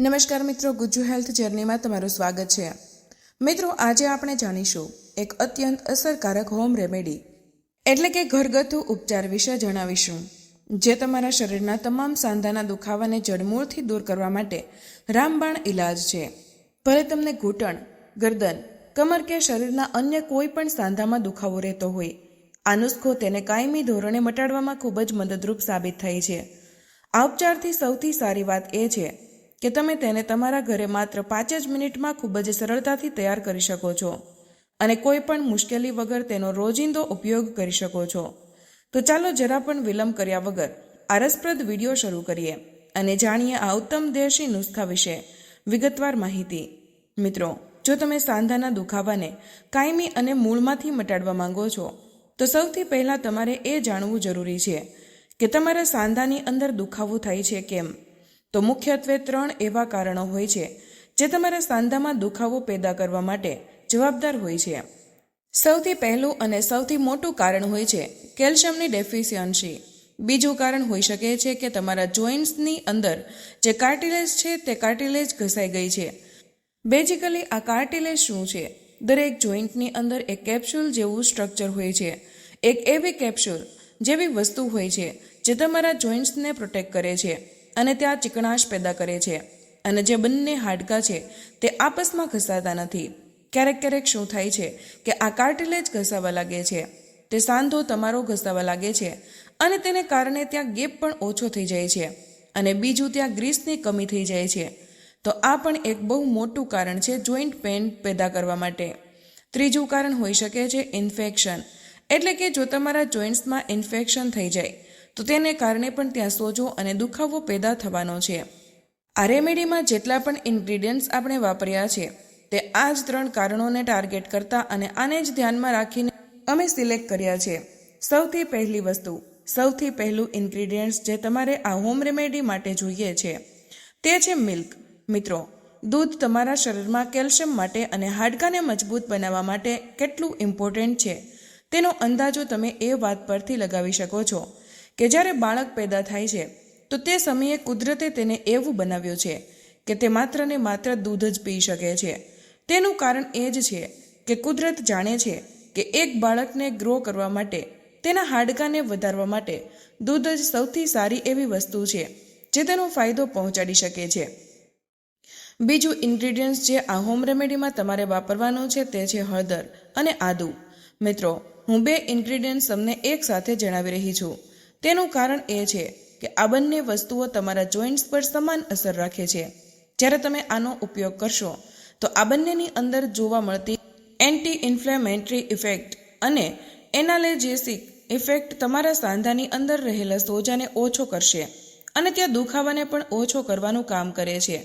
નમસ્કાર મિત્રો, ગુજ્જુ હેલ્થ જર્નીમાં તમારું સ્વાગત છે. મિત્રો, આજે આપણે જાણીશું એક અત્યંત અસરકારક હોમ રેમેડી એટલે કે ઘરગથ્થુ ઉપચાર વિશે જણાવીશું. જે તમારા શરીરના તમામ સાંધાના દુખાવાને જડમૂળથી દૂર કરવા માટે રામબાણ ઇલાજ છે. ભલે તમને ઘૂંટણ, ગરદન, કમર કે શરીરના અન્ય કોઈ પણ સાંધામાં દુખાવો રહેતો હોય આ નુસ્ખો તેને કાયમી ધોરણે મટાડવામાં ખૂબ જ મદદરૂપ સાબિત થાય છે. આ ઉપચારથી સૌથી સારી વાત એ છે કે તમે તેને તમારા ઘરે માત્ર પાંચ જ મિનિટમાં ખૂબ જ સરળતાથી તૈયાર કરી શકો છો અને કોઈ પણ મુશ્કેલી વગર તેનો રોજિંદો ઉપયોગ કરી શકો છો. તો ચાલો જરા પણ વિલંબ કર્યા વગર આ રસપ્રદ વીડિયો શરૂ કરીએ અને જાણીએ આ ઉત્તમ દેશી નુસ્ખા વિશે વિગતવાર માહિતી. મિત્રો, જો તમે સાંધાના દુખાવાને કાયમી અને મૂળમાંથી મટાડવા માંગો છો, તો સૌથી પહેલાં તમારે એ જાણવું જરૂરી છે કે તમારા સાંધાની અંદર દુખાવો થાય છે કેમ? તો મુખ્યત્વે ત્રણ એવા કારણો હોય છે, જે તમારા સાંધામાં દુખાવો પેદા કરવા માટે જવાબદાર હોય છે. સૌથી પહેલું અને સૌથી મોટું કારણ હોય છે કેલ્શિયમની ડેફિશિયન્સી. બીજું કારણ હોઈ શકે છે કે તમારા જોઇન્ટ્સની અંદર જે કાર્ટિલેજ છે તે કાર્ટિલેજ ઘસાઈ ગઈ છે. બેઝિકલી આ કાર્ટિલેજ શું છે? દરેક જોઈન્ટની અંદર એક કેપ્સ્યુલ જેવું સ્ટ્રક્ચર હોય છે. એક એવી કેપ્સ્યુલ જેવી વસ્તુ હોય છે જે તમારા જોઇન્ટ્સને પ્રોટેક્ટ કરે છે. અને ત્યાં ચીકણાશ પેદા કરે છે. અને જે બંને હાડકાં છે, તે આપસમાં ઘસાતા નથી. ક્યારેક ક્યારેક શું થાય છે કે આ કાર્ટિલેજ ઘસાવા લાગે છે. તે સાંધો તમારો ઘસાવા લાગે છે અને તેને કારણે ત્યાં ગેપ પણ ઓછો થઈ જાય છે અને બીજું ત્યાં ગ્રીસની કમી થઈ જાય છે. તો આ પણ એક બહુ મોટું કારણ છે જોઈન્ટ પેઇન પેદા કરવા માટે. ત્રીજું કારણ હોઈ શકે છે ઇન્ફેક્શન. એટલે કે જો તમારા જોઈન્ટ્સમાં ઇન્ફેક્શન થઈ જાય તો તેને કારણે પણ ત્યાં સોજો અને દુખાવો પેદા થવાનો છે. આ રેમેડીમાં જેટલા પણ ઇન્ગ્રીડિયન્ટ્સ આપણે વાપર્યા છે, તે આ જ ત્રણ કારણોને ટાર્ગેટ કરતા અને આને જ ધ્યાનમાં રાખીને અમે સિલેક્ટ કર્યા છે. સૌથી પહેલી વસ્તુ, સૌથી પહેલું ઇન્ગ્રીડિયન્ટ્સ જે તમારે આ હોમ રેમેડી માટે જોઈએ છે, તે છે મિલ્ક. મિત્રો, દૂધ તમારા શરીરમાં કેલ્શિયમ માટે અને હાડકાને મજબૂત બનાવવા માટે કેટલું ઇમ્પોર્ટન્ટ છે. તેનો અંદાજો તમે એ વાત પરથી લગાવી શકો છો. કે જ્યારે બાળક પેદા થાય છે, તો તે સમયે કુદરતે તેને એવું બનાવ્યું છે કે તે માત્ર ને માત્ર દૂધ જ પી શકે છે. તેનું કારણ એ જ છે કે કુદરત જાણે છે કે એક બાળકને ગ્રો કરવા માટે, તેના હાડકાને વધારવા માટે દૂધ જ સૌથી સારી એવી વસ્તુ છે, જે તેનો ફાયદો પહોંચાડી શકે છે. બીજું ઇન્ગ્રીડિયન્ટ્સ જે આ હોમ રેમેડીમાં તમારે વાપરવાનું છે તે છે હળદર અને આદુ. મિત્રો, હું બે ઇન્ગ્રીડિયન્ટ્સ તમને એક સાથે જણાવી રહી છું. તેનું કારણ એ છે કે આ બંને વસ્તુઓ તમારા જોઈન્ટ્સ પર સમાન અસર રાખે છે. જ્યારે તમે આનો ઉપયોગ કરશો, તો આ બંનેની અંદર જોવા મળતી એન્ટી ઇન્ફ્લેમેટરી ઇફેક્ટ અને એનાલેજેસિક ઇફેક્ટ તમારા સાંધાની અંદર રહેલા સોજાને ઓછો કરશે અને ત્યાં દુખાવાને પણ ઓછો કરવાનું કામ કરે છે.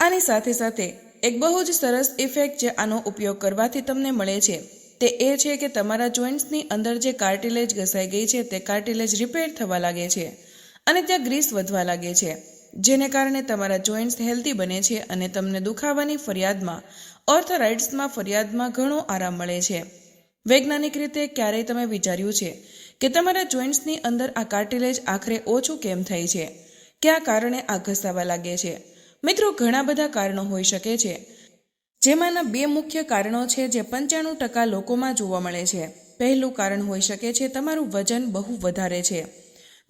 આની સાથે સાથે એક બહુ જ સરસ ઇફેક્ટ જે આનો ઉપયોગ કરવાથી તમને મળે છે. તે એ છે કે તમારા જોઈન્ટ્સની અંદર જે કાર્ટિલેજ ઘસાઈ ગઈ છે, તે કાર્ટિલેજ રિપેર થવા લાગે છે અને ત્યાં ગ્રીસ વધવા લાગે છે, જેને કારણે તમારા જોઈન્ટ્સ હેલ્ધી બને છે અને તમને દુખાવાની ફરિયાદમાં, ઓર્થરાઇટ્સમાં ફરિયાદમાં ઘણો આરામ મળે છે. વૈજ્ઞાનિક રીતે ક્યારેય તમે વિચાર્યું છે કે તમારા જોઈન્ટ્સની અંદર આ કાર્ટિલેજ આખરે ઓછું કેમ થાય છે? કયા કારણે આ ઘસાવા લાગે છે? મિત્રો, ઘણા બધા કારણો હોઈ શકે છે. જેમાંના બે મુખ્ય કારણો છે જે પંચાણું ટકા લોકોમાં જોવા મળે છે. પહેલું કારણ હોઈ શકે છે તમારું વજન બહુ વધારે છે.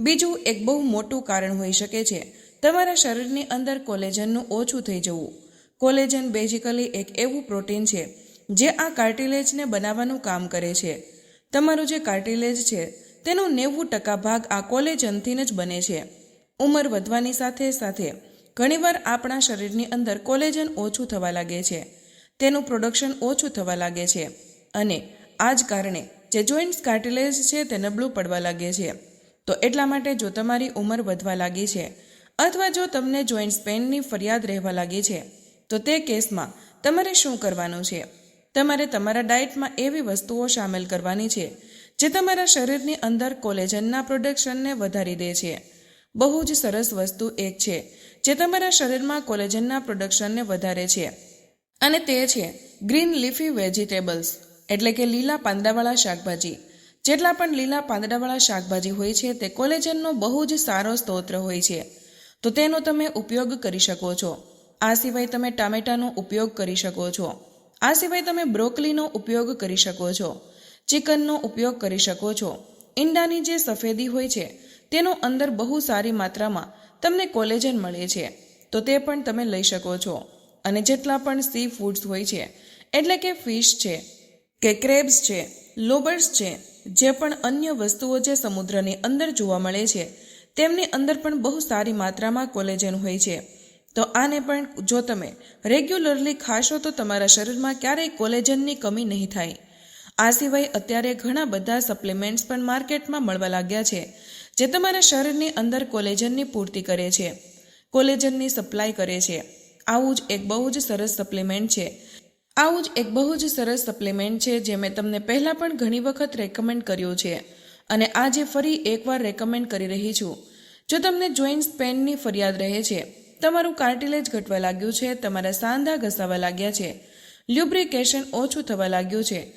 બીજું એક બહુ મોટું કારણ હોઈ શકે છે. તમારા શરીરની અંદર કોલેજનનું ઓછું થઈ જવું. કોલેજન બેઝિકલી એક એવું પ્રોટીન છે જે આ કાર્ટિલેજને બનાવવાનું કામ કરે છે. તમારું જે કાર્ટિલેજ છે તેનો નેવું ટકા ભાગ આ કોલેજનથી જ બને છે. ઉંમર વધવાની સાથે સાથે ઘણીવાર આપણા શરીરની અંદર કોલેજન ઓછું થવા લાગે છે. તેનું પ્રોડક્શન ઓછું થવા લાગે છે. અને આ જ કારણે જે જોઈન્ટ્સ કાર્ટિલેજ છે તે નબળું પડવા લાગે છે. તો એટલા માટે જો તમારી ઉંમર વધવા લાગી છે, અથવા જો તમને જોઈન્ટ્સ પેઇનની ફરિયાદ રહેવા લાગી છે, તો તે કેસમાં તમારે શું કરવાનું છે? તમારે તમારા ડાયટમાં એવી વસ્તુઓ સામેલ કરવાની છે, જે તમારા શરીરની અંદર કોલેજનના પ્રોડક્શનને વધારી દે છે. બહુ જ સરસ વસ્તુ એક છે, જે તમારા શરીરમાં કોલેજનના પ્રોડક્શનને વધારે છે. અને તે છે ગ્રીન લીફી વેજીટેબલ્સ, એટલે કે લીલા પાંદડાવાળા શાકભાજી. જેટલા પણ લીલા પાંદડાવાળા શાકભાજી હોય છે, તે કોલેજનનો બહુ જ સારો સ્તોત્ર હોય છે. તો તેનો તમે ઉપયોગ કરી શકો છો. આ સિવાય તમે ટામેટાનો ઉપયોગ કરી શકો છો. આ સિવાય તમે બ્રોકલીનો ઉપયોગ કરી શકો છો. ચિકનનો ઉપયોગ કરી શકો છો. ઈંડાની જે સફેદી હોય છે, તેનો અંદર બહુ સારી માત્રામાં તમને કોલેજન મળે છે. તો તે પણ તમે લઈ શકો છો. અને જેટલા પણ સી ફૂડ્સ હોય છે, એટલે કે ફિશ છે, કે ક્રેબ્સ છે લોબર્સ છે, જે પણ અન્ય વસ્તુઓ જે સમુદ્રની અંદર જોવા મળે છે, તેમની અંદર પણ બહુ સારી માત્રામાં કોલેજન હોય છે. તો આને પણ જો તમે રેગ્યુલરલી ખાશો તો તમારા શરીરમાં ક્યારેય કોલેજનની કમી નહીં થાય. આ સિવાય અત્યારે ઘણા બધા સપ્લિમેન્ટ્સ પણ માર્કેટમાં મળવા લાગ્યા છે, જે તમારા શરીરની અંદર કોલેજનની પૂર્તિ કરે છે. કોલેજનની સપ્લાય કરે છે. આવું જ એક બહુ જ સરસ સપ્લિમેન્ટ છે. આવું જ એક બહુ જ સરસ સપ્લિમેન્ટ છે જે મેં તમને પહેલાં પણ ઘણી વખત રેકમેન્ડ કર્યો છે. અને આજે ફરી એકવાર રેકમેન્ડ કરી રહી છું. જો તમને જોઈન્ટ્સ પેનની ફરિયાદ રહે છે, તમારું કાર્ટિલેજ ઘટવા લાગ્યું છે, તમારા સાંધા ઘસાવા લાગ્યા છે લ્યુબ્રિકેશન ઓછું થવા લાગ્યું છે,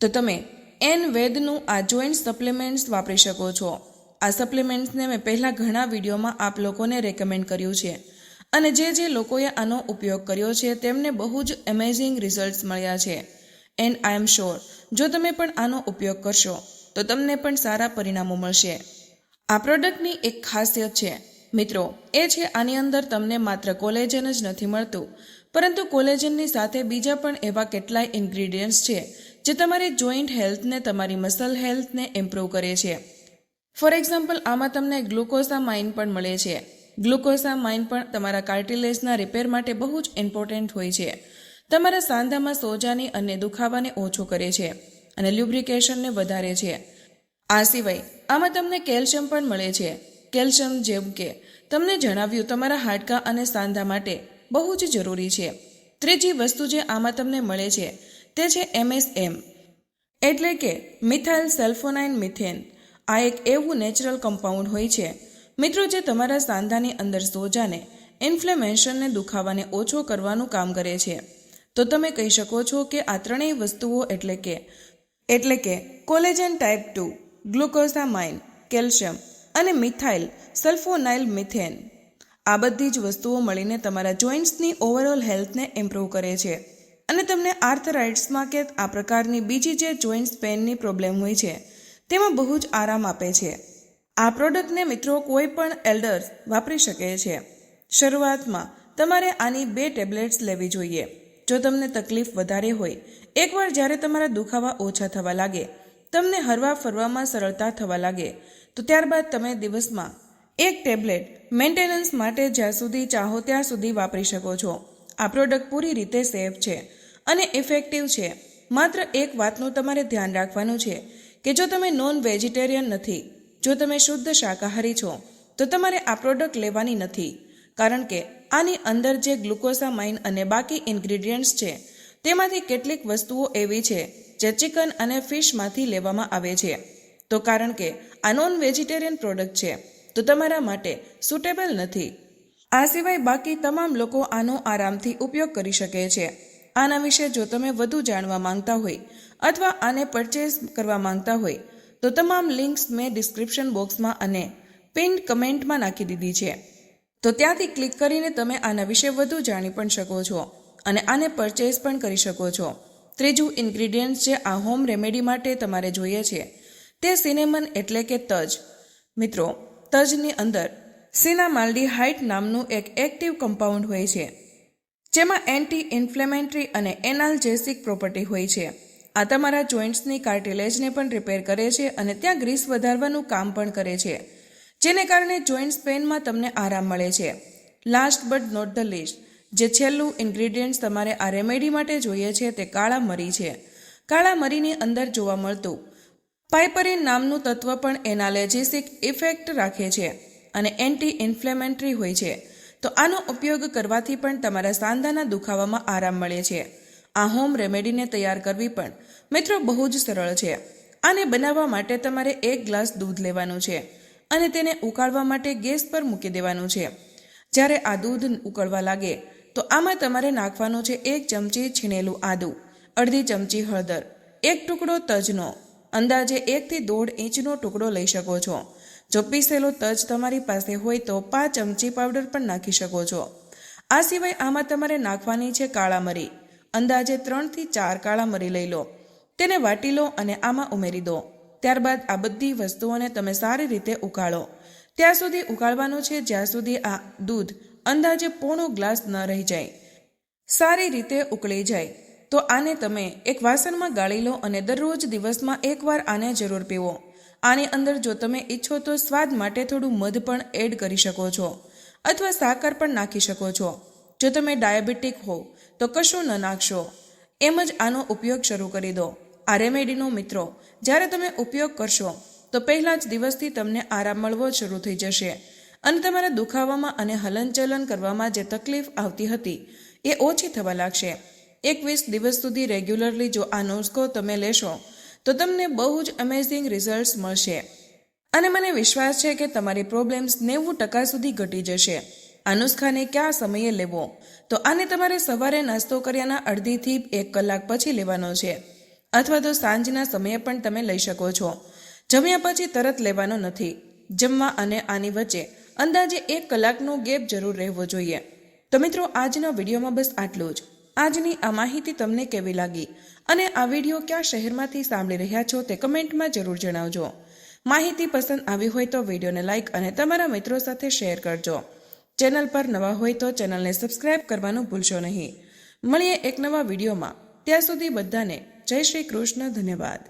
તો તમે એન વેદનું આ જોઈન્ટ સપ્લિમેન્ટ્સ વાપરી શકો છો. આ સપ્લિમેન્ટ્સને મેં પહેલાં ઘણા વિડીયોમાં આપ લોકોને રેકમેન્ડ કર્યું છે. અને જે જે લોકોએ આનો ઉપયોગ કર્યો છે, તેમને બહુ જ એમેઝિંગ રિઝલ્ટ્સ મળ્યા છે. એન્ડ આઈ એમ શ્યોર જો તમે પણ આનો ઉપયોગ કરશો, તો તમને પણ સારા પરિણામો મળશે. આ પ્રોડક્ટની એક ખાસિયત છે. મિત્રો, એ છે આની અંદર તમને માત્ર કોલેજન જ નથી મળતું, પરંતુ કોલેજનની સાથે બીજા પણ એવા કેટલાય ઇન્ગ્રીડિયન્ટ્સ છે, જે તમારી જોઈન્ટ હેલ્થને તમારી મસલ હેલ્થને ઇમ્પ્રૂવ કરે છે. ફોર એક્ઝામ્પલ આમાં તમને ગ્લુકોઝામાઇન પણ મળે છે. ગ્લુકોઝામાઇન પણ તમારા કાર્ટિલેજના રિપેર માટે બહુ જ ઇમ્પોર્ટન્ટ હોય છે. તમારા સાંધામાં સોજાની અને દુખાવાને ઓછો કરે છે અને લ્યુબ્રિકેશનને વધારે છે. આ સિવાય આમાં તમને કેલ્શિયમ પણ મળે છે. કેલ્શિયમ જેમ કે તમને જણાવ્યું તમારા હાડકાં અને સાંધા માટે બહુ જ જરૂરી છે. ત્રીજી વસ્તુ જે આમાં તમને મળે છે તે છે એમએસએમ. એટલે કે મિથાઇલ સેલ્ફોનાઇન મિથેન. આ એક એવું નેચરલ કમ્પાઉન્ડ હોય છે મિત્રો, જે તમારા સાંધાની અંદર સોજાને ઇન્ફ્લેમેશનને દુખાવાને ઓછો કરવાનું કામ કરે છે, તો તમે કહી શકો છો કે આ ત્રણેય વસ્તુઓ એટલે કે એટલે કે collagen type two glucosamine calcium અને મિથાઇલ સલ્ફોનાઇલ મિથેન આ બધી જ વસ્તુઓ મળીને તમારા જોઇન્ટ્સની ઓવરઓલ હેલ્થને ઇમ્પ્રૂવ કરે છે. અને તમને આર્થરાઇટ્સમાં કે આ પ્રકારની બીજી જે જોઇન્ટ્સ પેનની પ્રોબ્લેમ હોય છે, તેમાં બહુ જ આરામ આપે છે. આ પ્રોડક્ટને મિત્રો કોઈ પણ એલ્ડર્સ વાપરી શકે છે. શરૂઆતમાં તમારે આની બે ટેબ્લેટ્સ લેવી જોઈએ. જો તમને તકલીફ વધારે હોય, એકવાર જ્યારે તમારા દુખાવા ઓછા થવા લાગે, તમને હરવા ફરવામાં સરળતા થવા લાગે, તો ત્યારબાદ તમે દિવસમાં એક ટેબ્લેટ મેન્ટેનન્સ માટે જ્યાં સુધી ચાહો ત્યાં સુધી વાપરી શકો છો. આ પ્રોડક્ટ પૂરી રીતે સેફ છે અને ઇફેક્ટિવ છે. માત્ર એક વાતનું તમારે ધ્યાન રાખવાનું છે કે જો તમે નોન વેજીટેરિયન નથી જો તમે શુદ્ધ શાકાહારી છો, તો તમારે આ પ્રોડક્ટ લેવાની નથી. કારણ કે આની અંદર જે ગ્લુકોસામાઇન અને બાકી ઇન્ગ્રીડિયન્ટ્સ છે, તેમાંથી કેટલીક વસ્તુઓ એવી છે, જે ચિકન અને ફિશમાંથી લેવામાં આવે છે. તો કારણ કે આ નોન વેજીટેરિયન પ્રોડક્ટ છે, તો તમારા માટે સુટેબલ નથી. આ સિવાય બાકી તમામ લોકો આનો આરામથી ઉપયોગ કરી શકે છે. આના વિશે જો તમે વધુ જાણવા માંગતા હોય, અથવા આને પરચેસ કરવા માંગતા હોય તો તમામ લિંક્સ મેં ડિસ્ક્રિપ્શન બોક્સમાં અને પિન કમેન્ટમાં નાખી દીધી છે. તો ત્યાંથી ક્લિક કરીને તમે આના વિશે વધુ જાણી પણ શકો છો અને આને પરચેસ પણ કરી શકો છો. ત્રીજું ઇન્ગ્રીડિયન્ટ્સ જે આ હોમ રેમેડી માટે તમારે જોઈએ છે તે સિનેમન એટલે કે તજ. મિત્રો, તજની અંદર સિનામાલ્ડીહાઇટ નામનું એક એક્ટિવ કમ્પાઉન્ડ હોય છે, જેમાં એન્ટી ઇન્ફ્લેમેટરી અને એનાલ્જેસિક પ્રોપર્ટી હોય છે. આ તમારા જોઇન્ટ્સની કાર્ટિલેજને પણ રિપેર કરે છે અને ત્યાં ગ્રીસ વધારવાનું કામ પણ કરે છે, જેને કારણે જોઇન્ટ્સ પેનમાં તમને આરામ મળે છે. Last but not the least જે છેલ્લું ઇન્ગ્રીડિયન્ટ્સ તમારે આ રેમેડી માટે જોઈએ છે તે કાળા મરી છે. કાળા મરીની અંદર જોવા મળતું પાઇપરિન નામનું તત્વ પણ એનાલેજિસિક ઇફેક્ટ રાખે છે અને એન્ટી ઇન્ફ્લેમેટરી હોય છે. તો આનો ઉપયોગ કરવાથી પણ તમારા સાંધાના દુખાવામાં આરામ મળે છે. આ હોમ રેમેડીને તૈયાર કરવી પણ મિત્રો બહુ જ સરળ છે. આને બનાવવા માટે તમારે એક ગ્લાસ દૂધ લેવાનું છે અને તેને ઉકાળવા માટે ગેસ પર મૂકી દેવાનું છે. જ્યારે આ દૂધ ઉકળવા લાગે, તો આમાં તમારે નાખવાનું છે એક ચમચી છીણેલું આદું, અડધી ચમચી હળદર, એક ટુકડો તજનો. અંદાજે એકથી દોઢ ઇંચનો ટુકડો લઈ શકો છો. જો પીસેલો તજ તમારી પાસે હોય તો પાંચ ચમચી પાવડર પણ નાખી શકો છો. આ સિવાય આમાં તમારે નાખવાની છે કાળા મરી અંદાજે ત્રણથી ચાર કાળા મરી લઈ લો. તેને વાટી લો અને આમાં ઉમેરી દો. ત્યારબાદ આ બધી વસ્તુઓને તમે સારી રીતે ઉકાળો. ત્યાં સુધી ઉકાળવાનું છે, જ્યાં સુધી આ દૂધ અંદાજે પોણો ગ્લાસ ન રહી જાય. સારી રીતે ઉકળી જાય. તો આને તમે એક વાસણમાં ગાળી લો અને દરરોજ દિવસમાં એકવાર આને જરૂર પીવો. આની અંદર જો તમે ઈચ્છો તો સ્વાદ માટે થોડું મધ પણ એડ કરી શકો છો. અથવા સાકર પણ નાખી શકો છો. જો તમે ડાયાબિટીક હો તો કશું ન નાખશો. એમ જ આનો ઉપયોગ શરૂ કરી દો. આ રેમેડીનો મિત્રો, જ્યારે તમે ઉપયોગ કરશો, તો પહેલા જ દિવસથી તમને આરામ મળવો શરૂ થઈ જશે. અને તમારા દુખાવામાં અને હલનચલન કરવામાં જે તકલીફ આવતી હતી, એ ઓછી થવા લાગશે. એકવીસ દિવસ સુધી રેગ્યુલરલી જો આ નુસ્ખો તમે લેશો, તો તમને બહુ જ અમેઝિંગ રિઝલ્ટ્સ મળશે. અને મને વિશ્વાસ છે કે તમારી પ્રોબ્લેમ્સ નેવું ટકા સુધી ઘટી જશે. ક્યાં કયા સમયે લેવો? તો આને તમારે સવારે નાસ્તો કર્યાના અડધીથી એક કલાક પછી લેવાનો છે. અથવા તો સાંજના સમયે પણ તમે લઈ શકો છો. જમ્યા પછી તરત લેવાનો નથી. જમવા અને આની વચ્ચે અંદાજે એક કલાકનો ગેપ જરૂર રહેવો જોઈએ. તો મિત્રો, આજના વિડીયોમાં બસ આટલું જ. આજની આ માહિતી તમને કેવી લાગી? અને આ વીડિયો કયા શહેરમાંથી સાંભળી રહ્યા છો તે કમેન્ટમાં જરૂર જણાવજો. માહિતી પસંદ આવી હોય તો વિડીયોને લાઇક અને તમારા મિત્રો સાથે શેર કરજો. ચેનલ પર નવા હોય તો ચેનલને સબસ્ક્રાઇબ કરવાનું ભૂલશો નહીં. મળીએ એક નવા વિડીયોમાં. ત્યાં સુધી બધાને જય શ્રી કૃષ્ણ, ધન્યવાદ.